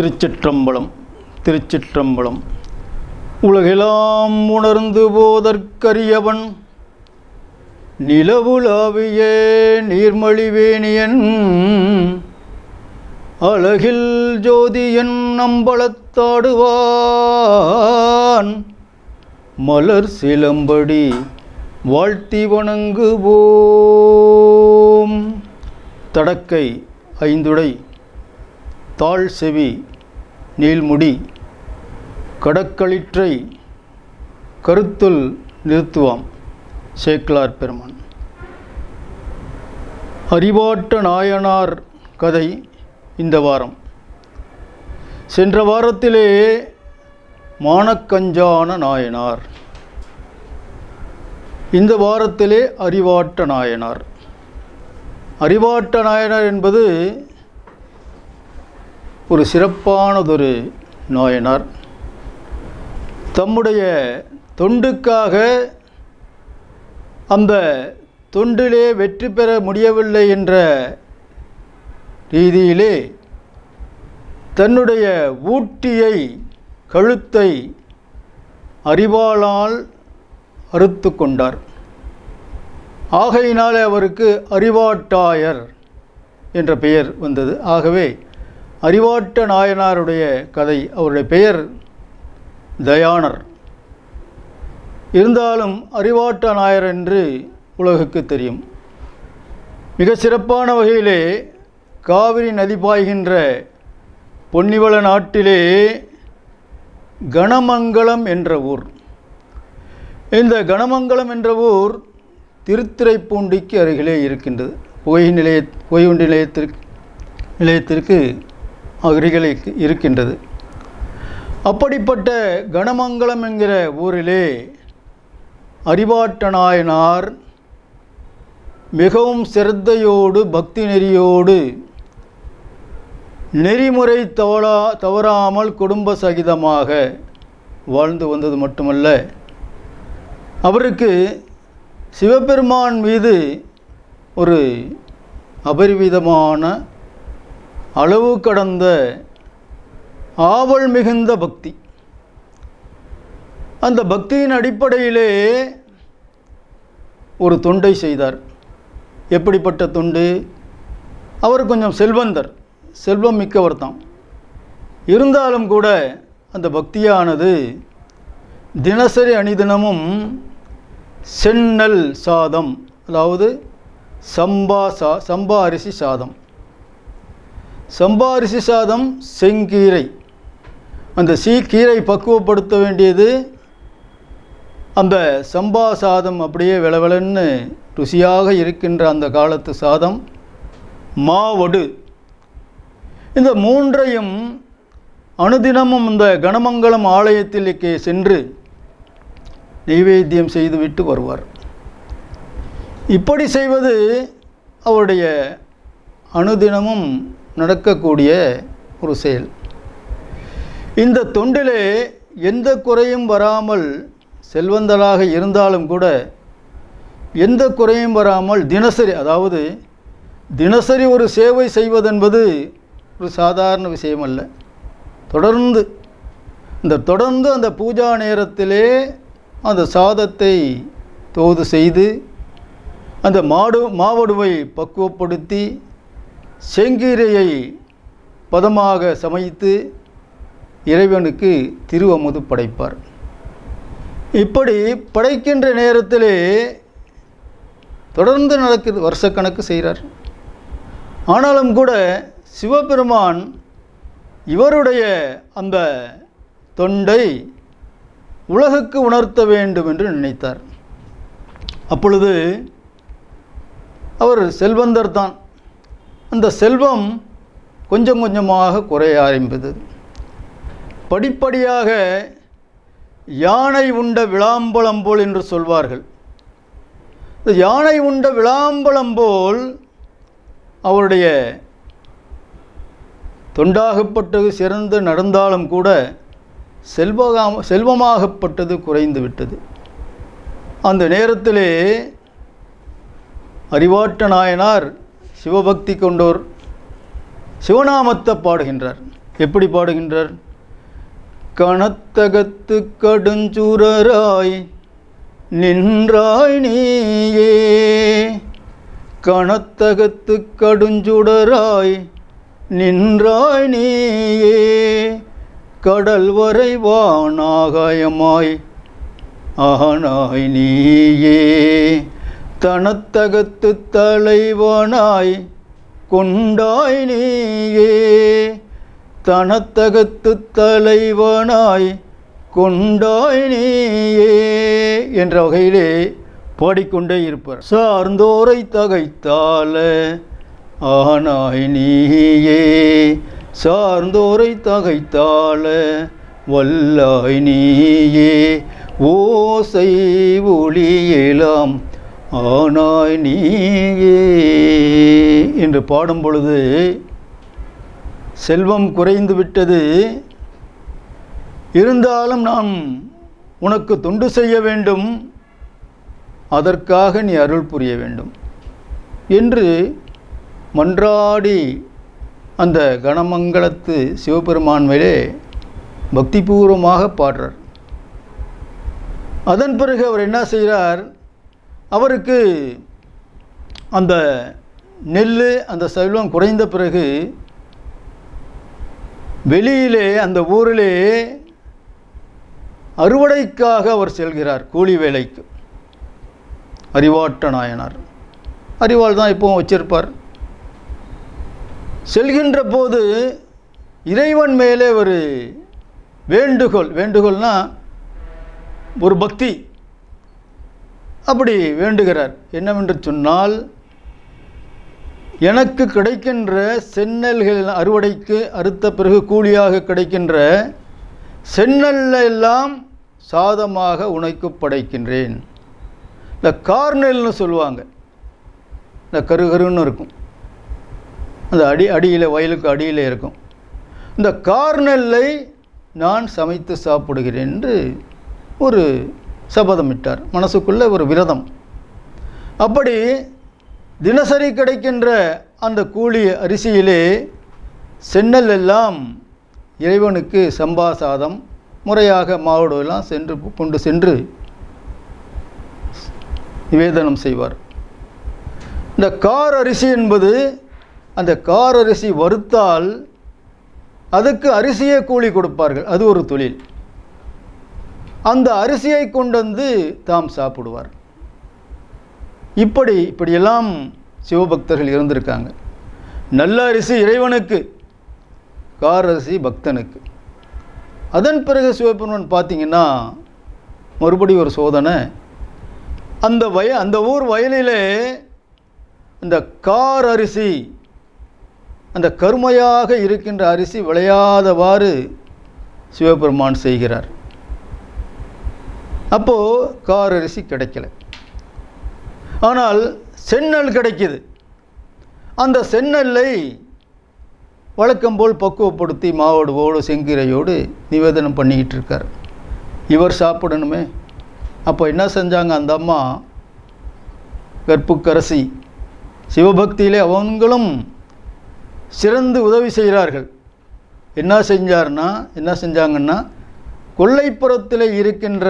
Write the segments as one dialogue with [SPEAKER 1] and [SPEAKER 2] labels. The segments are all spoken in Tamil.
[SPEAKER 1] திருச்சிற்றம்பலம் திருச்சிற்றம்பலம். உலகெல்லாம் உணர்ந்து போதற்கரியவன் நிலவுலாவிய நீர்மழிவேணியன் அழகில் ஜோதியன் நம்பளத்தாடுவான் மலர் சிலம்படி வாழ்த்தி வணங்குவோம். தடக்கை ஐந்துடை தாழ் செவி நீள்முடி கடக்களிற்றை கருத்துள் நிறுத்துவாம் சேக்கிலார் பெருமான். அறிவாட்ட நாயனார் கதை இந்த வாரம். சென்ற வாரத்திலே மானக்கஞ்சான நாயனார். இந்த வாரத்திலே அறிவாட்ட நாயனார். அறிவாட்ட நாயனார் என்பது ஒரு சிறப்பானதொரு நாயனார். தம்முடைய தொண்டுக்காக அந்த தொண்டிலே வெற்றி பெற முடியவில்லை என்ற ரீதியிலே தன்னுடைய ஊட்டியை கழுத்தை அறிவாளால் அறுத்து கொண்டார். ஆகையினாலே அவருக்கு அறிவாட்டாயர் என்ற பெயர் வந்தது. ஆகவே அறிவாட்ட நாயனாருடைய கதை அவருடைய பெயர் தயானர் இருந்தாலும் அறிவாட்ட நாயர் என்று உலகுக்கு தெரியும். மிக சிறப்பான வகையிலே காவிரி நதி பாய்கின்ற பொன்னிவள நாட்டிலே கணமங்கலம் என்ற ஊர். இந்த கணமங்கலம் என்ற ஊர் திருத்துறைப்பூண்டிக்கு அருகிலே இருக்கின்றது. புகை நிலைய புகை நிலையத்திற்கு நிலையத்திற்கு அருகிலே இருக்கின்றது. அப்படிப்பட்ட கணமங்கலம் என்கிற ஊரிலே அறிவாட்ட நாயனார் மிகவும் சிரத்தையோடு பக்தி நெறியோடு நெறிமுறை தவறா தவறாமல் குடும்ப சகிதமாக வாழ்ந்து வந்தது மட்டுமல்ல அவருக்கு சிவபெருமான் மீது ஒரு அபரிவிதமான அளவு கடந்த ஆவல் மிகுந்த பக்தி. அந்த பக்தியின் அடிப்படையிலே ஒரு தொண்டை செய்தார். எப்படிப்பட்ட தொண்டு? அவர் கொஞ்சம் செல்வந்தர் செல்வம் மிக்கவர் தான். இருந்தாலும் கூட அந்த பக்தியானது தினசரி அணிதினமும் செந்நெல் சாதம் அதாவது சம்பா சா சம்பா அரிசி சாதம். சம்பா அரிசி சாதம் செங்கீரை. அந்த சீக்கீரை பக்குவப்படுத்த வேண்டியது அந்த சம்பா சாதம் அப்படியே விளவிளன்னு ருசியாக இருக்கின்ற அந்த காலத்து சாதம் மாவடு. இந்த மூன்றையும் அனுதினமும் இந்த கணமங்கலம் ஆலயத்திலேக்கு சென்று நெய்வேத்தியம் செய்துவிட்டு வருவார். இப்படி செய்வது அவருடைய அனுதினமும் நடக்கக்கூடிய ஒரு செயல். இந்த தொண்டிலே எந்த குறையும் வராமல் செல்வந்தராக இருந்தாலும் கூட எந்த குறையும் வராமல் தினசரி அதாவது தினசரி ஒரு சேவை செய்வதென்பது ஒரு சாதாரண விஷயம் அல்ல தொடர்ந்து இந்த தொடர்ந்து அந்த பூஜா நேரத்திலே அந்த சாதத்தை தோது செய்து அந்த மாடு மாவடுவை பக்குவப்படுத்தி செங்கீரையை பதமாக சமைத்து இறைவனுக்கு திருவமுது படைப்பார். இப்படி படைக்கின்ற நேரத்திலே தொடர்ந்து நடக்குது வருஷக்கணக்கு செய்கிறார். ஆனாலும் கூட சிவபெருமான் இவருடைய அந்த தொண்டை உலகுக்கு உணர்த்த வேண்டும் என்று நினைத்தார். அப்பொழுது அவர் செல்வந்தர் தான் அந்த செல்வம் கொஞ்சம் கொஞ்சமாக குறைய ஆரம்பித்தது. படிப்படியாக யானை உண்ட விளாம்பழம் போல் என்று சொல்வார்கள். இந்த யானை உண்ட விளாம்பழம் போல் அவருடைய தொண்டாகப்பட்டது சிறந்து நடந்தாலும் கூட செல்வகாம செல்வமாகப்பட்டது குறைந்து விட்டது. அந்த நேரத்திலே அறிவாட்ட நாயனார் சிவபக்தி கொண்டோர் சிவநாமத்தை பாடுகின்றார். எப்படி பாடுகின்றார்? கணத்தகத்து கடுஞ்சுரராய் நின்றாய் நீயே. கணத்தகத்து கடுஞ்சுடராய் நின்றாய் நீயே. கடல் வரை வானாகாயமாய் ஆனாய் நீயே. தனத்தகத்து தலைவனாய் கொண்டாய் நீயே. தனத்தகத்து தலைவனாய் கொண்டாய் நீயே என்ற வகையிலே பாடிக்கொண்டே இருப்பார். சார்ந்தோரை தகைத்தால ஆனாய் நீயே. சார்ந்தோரை தகைத்தால வல்லாய் நீயே. ஓசை ஒளியலாம் ஆனாய் நீயே என்று பாடும் பொழுது செல்வம் குறைந்து விட்டது. இருந்தாலும் நாம் உனக்கு தொண்டு செய்ய வேண்டும். அதற்காக நீ அருள் புரிய வேண்டும் என்று மன்றாடி அந்த கணமங்கலத்து சிவபெருமான் மேலே பக்திபூர்வமாக பாடுறார். அதன் பிறகு அவர் என்ன செய்கிறார்? அவருக்கு அந்த நெல் அந்த செல்வம் குறைந்த பிறகு வெளியிலே அந்த ஊரிலே அறுவடைக்காக அவர் செல்கிறார் கூலி வேலைக்கு. அறிவாட்ட நாயனார். அறிவாள் தான் இப்போவும் வச்சிருப்பார். செல்கின்ற போது இறைவன் மேலே ஒரு வேண்டுகோள். வேண்டுகோள்னா ஒரு பக்தி. அப்படி வேண்டுகிறார். என்னவென்று சொன்னால் எனக்கு கிடைக்கின்ற செந்நெல்கள் அறுவடைக்கு அறுத்த பிறகு கூலியாக கிடைக்கின்ற செந்நெல்ல எல்லாம் சாதமாக உனக்கு படைக்கின்றேன். இந்த கார்நெல்னு சொல்லுவாங்க. இந்த கருகருன்னு இருக்கும். அந்த அடி அடியில் வயலுக்கு அடியில் இருக்கும். இந்த கார்நெல்லை நான் சமைத்து சாப்பிடுகிறேன் என்று ஒரு சபதமிட்டார். மனசுக்குள்ளே ஒரு விரதம். அப்படி தினசரி கிடைக்கின்ற அந்த கூலி அரிசியிலே சென்னல் எல்லாம் இறைவனுக்கு சம்பா சாதம் முறையாக மாவோடு எல்லாம் சென்று கொண்டு சென்று நிவேதனம் செய்வார். இந்த கார் அரிசி என்பது அந்த கார் அரிசி வறுத்தால் அதுக்கு அரிசியே கூலி கொடுப்பார்கள். அது ஒரு தொழில். அந்த அரிசியை கொண்டு வந்து தாம் சாப்பிடுவார். இப்படி இப்படியெல்லாம் சிவபக்தர்கள் இருந்திருக்காங்க. நல்ல அரிசி இறைவனுக்கு கார் அரிசி பக்தனுக்கு. அதன் பிறகு சிவபெருமன் பார்த்தீங்கன்னா மறுபடி ஒரு சோதனை. அந்த வய அந்த ஊர் வயலிலே அந்த கார் அரிசி அந்த கருமையாக இருக்கின்ற அரிசி விளையாதவாறு சிவபெருமான் செய்கிறார். அப்போது கார் அரிசி கிடைக்கல. ஆனால் செந்நெல் கிடைக்கிது. அந்த செந்நெல்லை வழக்கம் போல் பக்குவப்படுத்தி மாவோடுவோடு செங்கிரையோடு செங்கீரையோடு நிவேதனம் பண்ணிக்கிட்டு இருக்கார் இவர் சாப்பிடணுமே. அப்போ என்ன செஞ்சாங்க அந்த அம்மா? கற்புக்கரசி. சிவபக்தியிலே அவங்களும் சிறந்து உதவி செய்கிறார்கள். என்ன செஞ்சார்னா என்ன செஞ்சாங்கன்னா கொல்லைப்புறத்தில் இருக்கின்ற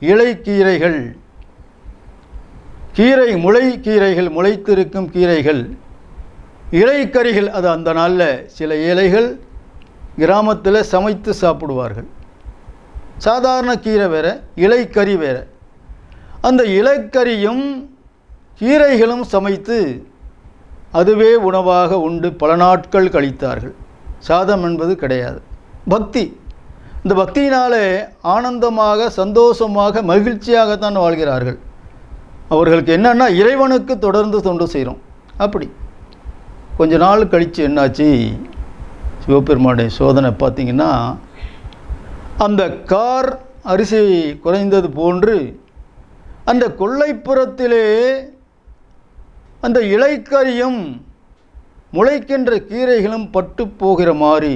[SPEAKER 1] இலைக்கீரைகள் கீரை முளை கீரைகள் முளைத்திருக்கும் கீரைகள் இலைக்கறிகள். அது அந்த நாளில் சில இலைகள் கிராமத்தில் சமைத்து சாப்பிடுவார்கள். சாதாரண கீரை வேற இலைக்கறி வேற. அந்த இலைக்கறியும் கீரைகளும் சமைத்து அதுவே உணவாக உண்டு. பல நாட்கள் கழித்தார்கள். சாதம் என்பது கிடையாது. பக்தி. இந்த பக்தியினாலே ஆனந்தமாக சந்தோஷமாக மகிழ்ச்சியாகத்தான் வாழ்கிறார்கள். அவர்களுக்கு என்னென்னா இறைவனுக்கு தொடர்ந்து தொண்டு செய்கிறோம் அப்படி. கொஞ்ச நாள் கழித்து என்னாச்சு? சிவபெருமானுடைய சோதனை பார்த்தீங்கன்னா அந்த கார் அரிசி குறைந்தது போன்று அந்த கொல்லைப்புறத்திலே அந்த இலைக்கறியும் முளைக்கின்ற கீரைகளும் பட்டு போகிற மாதிரி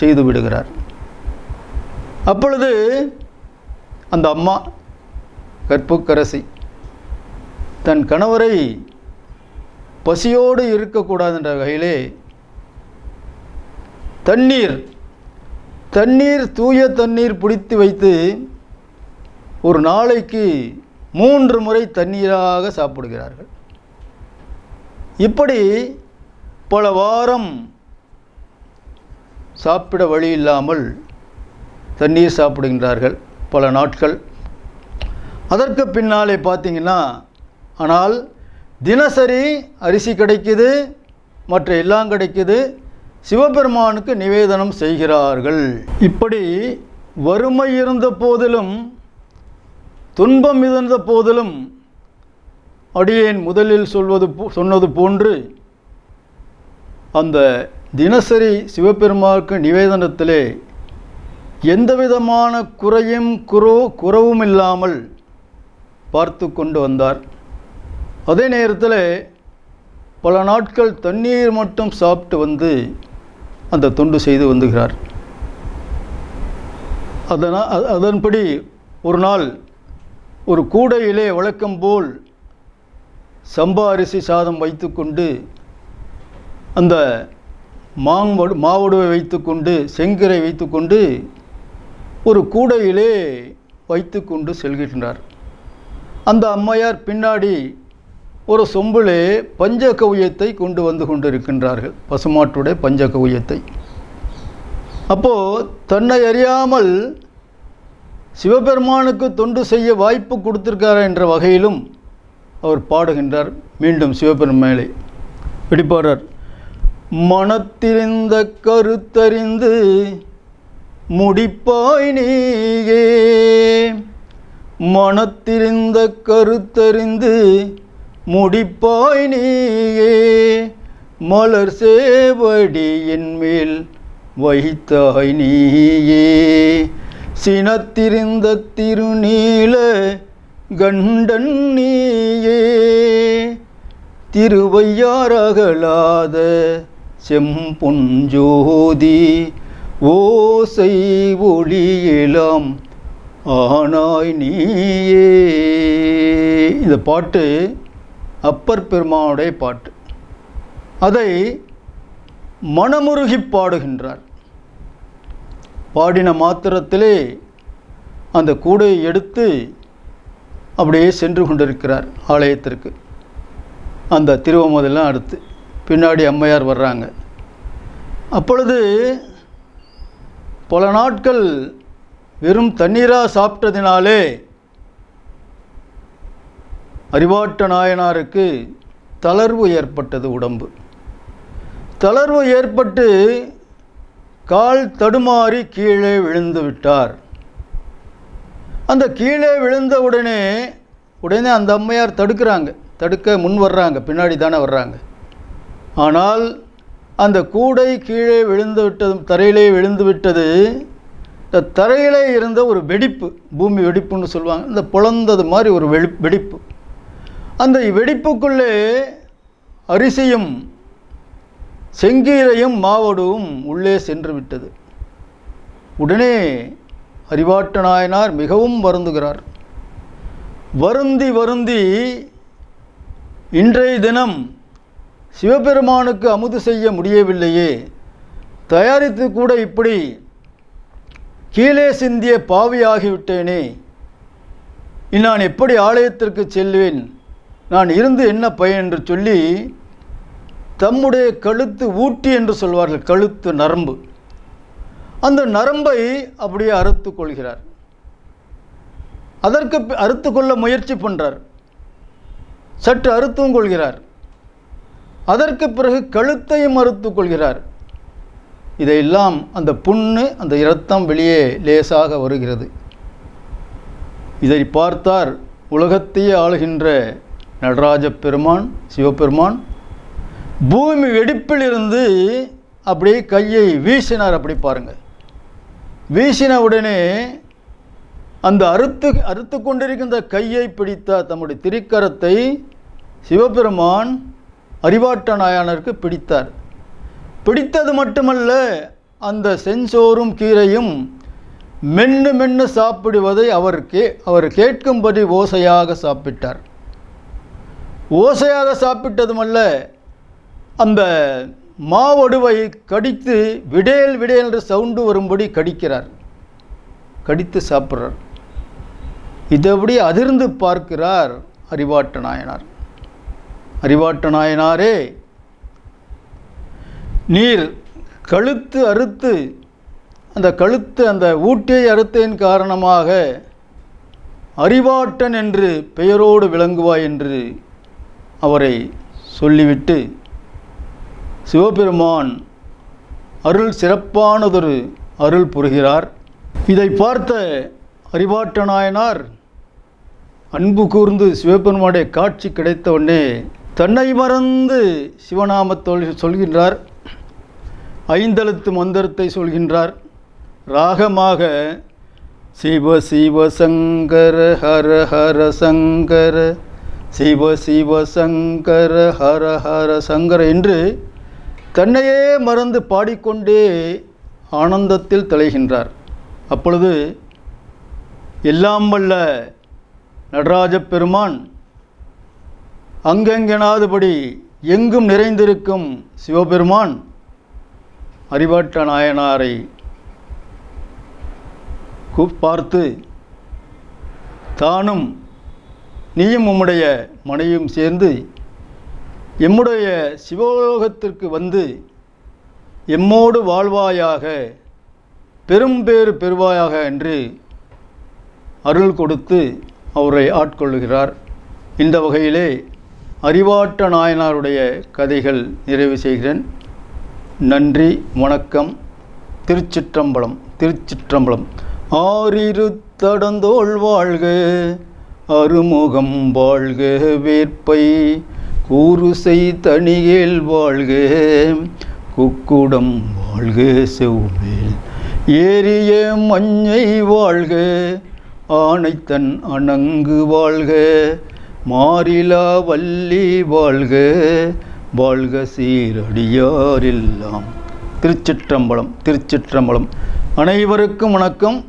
[SPEAKER 1] செய்து விடுகிறார். அப்பொழுது அந்த அம்மா கற்புக்கரசி தன் கணவரை பசியோடு இருக்கக்கூடாது என்ற வகையிலே தண்ணீர் தண்ணீர் தூய தண்ணீர் பிடித்து வைத்து ஒரு நாளைக்கு மூன்று முறை தண்ணீராக சாப்பிடுகிறார்கள். இப்படி பல வாரம் சாப்பிட வழி இல்லாமல் தண்ணீர் சாப்பிடுகின்றார்கள் பல நாட்கள். அதற்கு பின்னாலே பார்த்தீங்கன்னா ஆனால் தினசரி அரிசி கிடைக்குது மற்ற எல்லாம் கிடைக்குது சிவபெருமானுக்கு நிவேதனம் செய்கிறார்கள். இப்படி வறுமை இருந்த போதிலும் துன்பம் இருந்த போதிலும் அடியேன் முதலில் சொல்வது போ- சொன்னது போன்று அந்த தினசரி சிவபெருமானுக்கு நிவேதனத்திலே எந்த விதமான குறையும் குறோ குறவும் இல்லாமல் பார்த்து கொண்டு வந்தார். அதே நேரத்தில் பல நாட்கள் தண்ணீர் மட்டும் சாப்பிட்டு வந்து அந்த தொண்டு செய்து வந்துகிறார். அதனால் அதன்படி ஒரு நாள் ஒரு கூடையிலே வழக்கம் போல் சம்பா அரிசி சாதம் வைத்துக்கொண்டு அந்த மாங்கடு மாவடுவை வைத்துக்கொண்டு செங்கரை வைத்துக்கொண்டு ஒரு கூடையிலே வைத்துக்கொண்டு செல்கின்றார். அந்த அம்மையார் பின்னாடி ஒரு சொம்பிலே பஞ்ச கவ்யத்தை கொண்டு வந்து கொண்டிருக்கின்றார்கள். பசுமாட்டுடைய பஞ்ச கவ்யத்தை அப்போது தன்னை அறியாமல் சிவபெருமானுக்கு தொண்டு செய்ய வாய்ப்பு கொடுத்திருக்கார் என்ற வகையிலும் அவர் பாடுகின்றார். மீண்டும் சிவபெருமானை பிடிப்பாரர் மனத்திருந்த கருத்தறிந்து முடிப்பாய் நீயே. மனத்திருந்த கருத்தறிந்து முடிப்பாய் நீயே. மலர் சேவடி என் மேல் வைத்தாய் நீயே. சினத்திருந்த திருநீல கண்டன் நீயே. திருவையாறகலாத செம்பொஞ்சோதி ஓசை ஒளியிலம் ஆனாய் நீயே. இந்த பாட்டு அப்பர் பெருமானுடைய பாட்டு. அதை மனமுருகி பாடுகின்றார். பாடின மாத்திரத்திலே அந்த கூடையை எடுத்து அப்படியே சென்று கொண்டிருக்கிறார் ஆலயத்திற்கு. அந்த திருவமதெல்லாம் அடுத்து. பின்னாடி அம்மையார் வர்றாங்க. அப்பொழுது பல நாட்கள் வெறும் தண்ணீராக சாப்பிட்டதினாலே அறிவாட்ட நாயனாருக்கு தளர்வு ஏற்பட்டது உடம்பு. தளர்வு ஏற்பட்டு கால் தடுமாறி கீழே விழுந்து விட்டார். அந்த கீழே விழுந்த உடனே உடனே அந்த அம்மையார் தடுக்கிறாங்க. தடுக்க முன் வர்றாங்க. பின்னாடி தானே வர்றாங்க. ஆனால் அந்த கூடை கீழே விழுந்து விட்டதும் தரையிலே விழுந்து விட்டது. இந்த தரையிலே இருந்த ஒரு வெடிப்பு பூமி வெடிப்புன்னு சொல்லுவாங்க. இந்த பிளந்தது மாதிரி ஒரு வெடி வெடிப்பு. அந்த வெடிப்புக்குள்ளே அரிசியும் செங்கீரையும் மாவடுவும் உள்ளே சென்று விட்டது. உடனே அறிவாட்ட நாயனார் மிகவும் வருந்துகிறார். வருந்தி வருந்தி இன்றைய தினம் சிவபெருமானுக்கு அமுது செய்ய முடியவில்லையே. தயாரித்து கூட இப்படி கீழே சிந்திய பாவியாகிவிட்டேனே. நான் எப்படி ஆலயத்திற்கு செல்வேன்? நான் இருந்து என்ன பயன் என்று சொல்லி தம்முடைய கழுத்து ஊட்டி என்று சொல்வார்கள் கழுத்து நரம்பு. அந்த நரம்பை அப்படியே அறுத்து கொள்கிறார். அதற்கு அறுத்து கொள்ள முயற்சி பண்ணுறார் சற்று அறுத்தும் கொள்கிறார். அதற்கு பிறகு கழுத்தையும் மறுத்து கொள்கிறார். இதையெல்லாம் அந்த புண்ணு அந்த இரத்தம் வெளியே லேசாக வருகிறது. இதை பார்த்தார் உலகத்தையே ஆளுகின்ற நடராஜ பெருமான் சிவபெருமான். பூமி வெடிப்பிலிருந்து அப்படியே கையை வீசினார். அப்படி பாருங்கள். வீசின உடனே அந்த அறுத்து அறுத்து கொண்டிருக்கின்ற கையை பிடித்த தம்முடைய திரிக்கரத்தை சிவபெருமான் அறிவாட்ட நாயனருக்கு பிடித்தார். பிடித்தது மட்டுமல்ல அந்த செஞ்சோறும் கீரையும் மென்று மென்று சாப்பிடுவதை அவர் கே அவர் கேட்கும்படி ஓசையாக சாப்பிட்டார். ஓசையாக சாப்பிட்டதுமல்ல அந்த மாவடுவை கடித்து விடேல் விடேல் என்று சவுண்டு வரும்படி கடிக்கிறார். கடித்து சாப்பிட்றார். இதபடி அதிர்ந்து பார்க்கிறார் அறிவாட்ட நாயனார். அறிவாட்ட நாயனாரே. நீர் கழுத்து அறுத்து அந்த கழுத்து அந்த ஊட்டியை அறுத்தேன் காரணமாக அறிவாட்டன் என்று பெயரோடு விளங்குவாய் என்று அவரை சொல்லிவிட்டு சிவபெருமான் அருள் சிறப்பானதொரு அருள் புரிகிறார். இதை பார்த்த அறிவாட்ட நாயனார் அன்பு கூர்ந்து சிவபெருமானுடைய காட்சி கிடைத்த உடனே தன்னை மறந்து சிவநாமத்தோல் சொல்கின்றார். ஐந்தெழுத்து மந்திரத்தை சொல்கின்றார். ராகமாக சிவ சிவ சங்கர ஹர ஹர சங்கர சிவ சிவ சங்கர ஹர ஹர சங்கர என்று தன்னையே மறந்து பாடிக்கொண்டே ஆனந்தத்தில் தலைகின்றார் அப்பொழுது எல்லாம் வல்ல நடராஜ பெருமான் அங்கெங்கெனாதபடி எங்கும் நிறைந்திருக்கும் சிவபெருமான் அறிவாற்ற நாயனாரை பார்த்து தானும் நீயும் உம்முடைய மனையும் சேர்ந்து எம்முடைய சிவலோகத்திற்கு வந்து எம்மோடு வாழ்வாயாக பெரும்பேறு பெறுவாயாக என்று அருள் கொடுத்து அவரை ஆட்கொள்ளுகிறார். இந்த வகையிலே அறிவாட்ட நாயனாருடைய கதைகள் நிறைவு செய்கிறேன். நன்றி வணக்கம். திருச்சிற்றம்பலம் திருச்சிற்றம்பலம். ஆறிரு தடந்தோள் வாழ்க அருமுகம் வாழ்க வேற்பை கூறுசை தனியேல் வாழ்க குக்குடம் வாழ்க செவ்வேல் ஏரிய மஞ்சை வாழ்க ஆனைத்தன் அணங்கு வாழ்க மாறிலா வள்ளி வாழ்க வாழ்க சீரடியாரெல்லாம். திருச்சிற்றம்பலம் திருச்சிற்றம்பலம். அனைவருக்கும் வணக்கம்.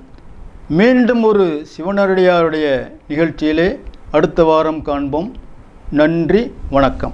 [SPEAKER 1] மீண்டும் ஒரு சிவனரடியாருடைய நிகழ்ச்சியிலே அடுத்த வாரம் காண்போம். நன்றி வணக்கம்.